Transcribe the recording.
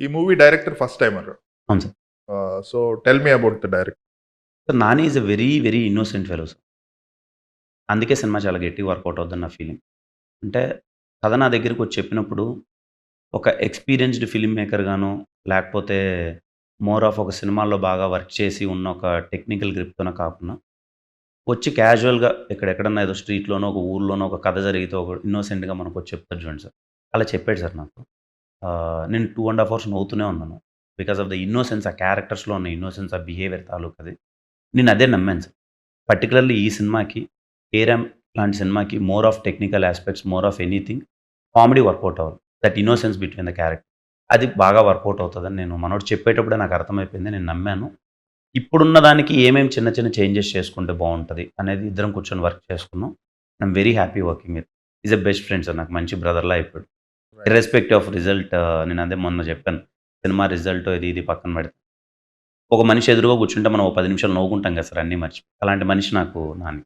ఈ movie director first timer. అవును sir. So tell me about the director. Sir Nani is a very very innocent fellow sir. అందుకే cinema చాలా గట్టిగా work out అవుతుంది నా feeling. అంటే కథ నా దగ్గరికి వచ్చి చెప్పినప్పుడు ఒక ఎక్స్పీరియన్స్డ్ ఫిలిం మేకర్ గాను లేకపోతే మోర్ ఆఫ్ ఒక సినిమాల్లో బాగా వర్క్ చేసి ఉన్న ఒక టెక్నికల్ గ్రిప్తోనే కాకుండా వచ్చి క్యాజువల్గా ఇక్కడ ఎక్కడన్నా ఏదో స్ట్రీట్లోనో ఒక ఊర్లోనో ఒక కథ జరిగితే ఒక ఇన్నోసెంట్గా మనకు వచ్చి చెప్తారు చూడండి సార్. అలా చెప్పాడు సార్ నాకు. నేను టూ అండ్ హాఫ్ అవర్స్ నవ్వుతూనే ఉన్నాను. బికాస్ ఆఫ్ ద ఇన్నోసెన్స్ ఆ క్యారెక్టర్స్లో ఉన్న ఇన్నోసెన్స్ ఆ బిహేవియర్ తాలూకది అది. నేను అదే నమ్మాను సార్. పర్టికులర్లీ ఈ సినిమాకి ఏరామ్ లాంటి సినిమాకి more of technical aspects more of anything comedy work out అవ్వాలి. That innocence between the character అది బాగా వర్కౌట్ అవుతుందని నేను మనోడు చెప్పేటప్పుడే నాకు అర్థమైపోయింది నేను నమ్మాను. ఇప్పుడున్న దానికి ఏమేమి చిన్న చిన్న చేంజెస్ చేసుకుంటే బాగుంటుంది అనేది ఇద్దరం కూర్చొని వర్క్ చేసుకున్నాం. I'm very happy working with is a best friend sir నాకు మంచి బ్రదర్లా అయిపోయాడు. ఇర్రెస్పెక్ట్ ఆఫ్ రిజల్ట్ నేను అదే మొన్న చెప్పాను. సినిమా రిజల్ట్ ఇది ఇది పక్కన పెడతాను ఒక మనిషి ఎదురుగా కూర్చుంటే మనం ఒక పది నిమిషాలు నవ్వుకుంటాం కదా సార్ అన్నీ మర్చి అలాంటి మనిషి నాకు నాని.